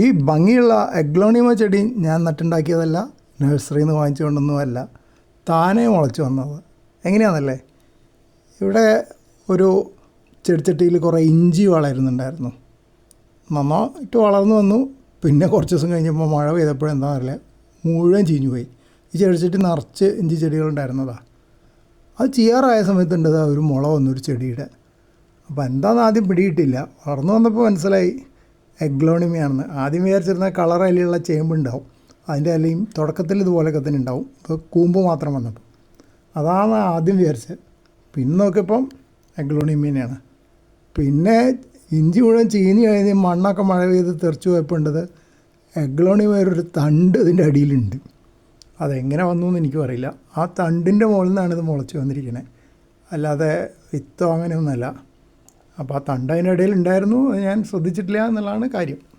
ഈ ഭംഗിയുള്ള എഗ്ലോണിമ ചെടി ഞാൻ നട്ടുണ്ടാക്കിയതല്ല നഴ്സറിയിൽ നിന്ന് വാങ്ങിച്ചു കൊണ്ടൊന്നുമല്ല താനേ മുളച്ച് വന്നത്. എങ്ങനെയാണെന്നല്ലേ ഇവിടെ ഒരു ചെടിച്ചട്ടിയിൽ കുറേ ഇഞ്ചി വളരുന്നുണ്ടായിരുന്നു. നന്നായിട്ട് വളർന്നു വന്നു. പിന്നെ കുറച്ച് ദിവസം കഴിഞ്ഞപ്പോൾ മഴ പെയ്തപ്പോഴും എന്താ അറിയില്ല മുഴുവൻ ചീഞ്ഞു പോയി. ഈ ചെടിച്ചട്ടി നിറച്ച് ഇഞ്ചി ചെടികളുണ്ടായിരുന്നതാണ് അത് ചെയ്യാറായ സമയത്തുണ്ട് ഒരു മുള വന്നു ഒരു ചെടിയുടെ. അപ്പോൾ എന്താണെന്ന് ആദ്യം പിടിയിട്ടില്ല. വളർന്നു വന്നപ്പോൾ മനസ്സിലായി. എഗ്ലോണിമയാണെന്ന്. ആദ്യം വിചാരിച്ചിരുന്ന കളർ അല്ലെയുള്ള ചേമ്പ് ഉണ്ടാവും അതിന്റെ ഇലയും തുടക്കത്തിൽ ഇതുപോലെയൊക്കെ തന്നെ ഉണ്ടാവും. ഇപ്പോൾ കൂമ്പ് മാത്രം വന്നപ്പോൾ. അതാണ് ആദ്യം വിചാരിച്ചത്. പിന്നെ നോക്കിയപ്പം എഗ്ലോണിമേനെയാണ്. പിന്നെ ഇഞ്ചി മുഴുവൻ ചീഞ്ഞ് കഴിഞ്ഞ് മണ്ണൊക്കെ മഴ പെയ്ത് തെറിച്ചു പോയപ്പോൾ ഉണ്ടത് എഗ്ലോണിമ ഒരു തണ്ട് ഇതിന്റെ അടിയിലുണ്ട്. അതെങ്ങനെ വന്നു എന്ന് എനിക്കും അറിയില്ല. ആ തണ്ടിന്റെ മുകളിൽ നിന്നാണ് ഇത് മുളച്ച് വന്നിരിക്കുന്നത് അല്ലാതെ വിത്തോ അങ്ങനെയൊന്നുമല്ല. അപ്പോൾ ആ തണ്ട് അതിനിടയിൽ ഉണ്ടായിരുന്നു ഞാൻ ശ്രദ്ധിച്ചിട്ടില്ല എന്നുള്ളതാണ് കാര്യം.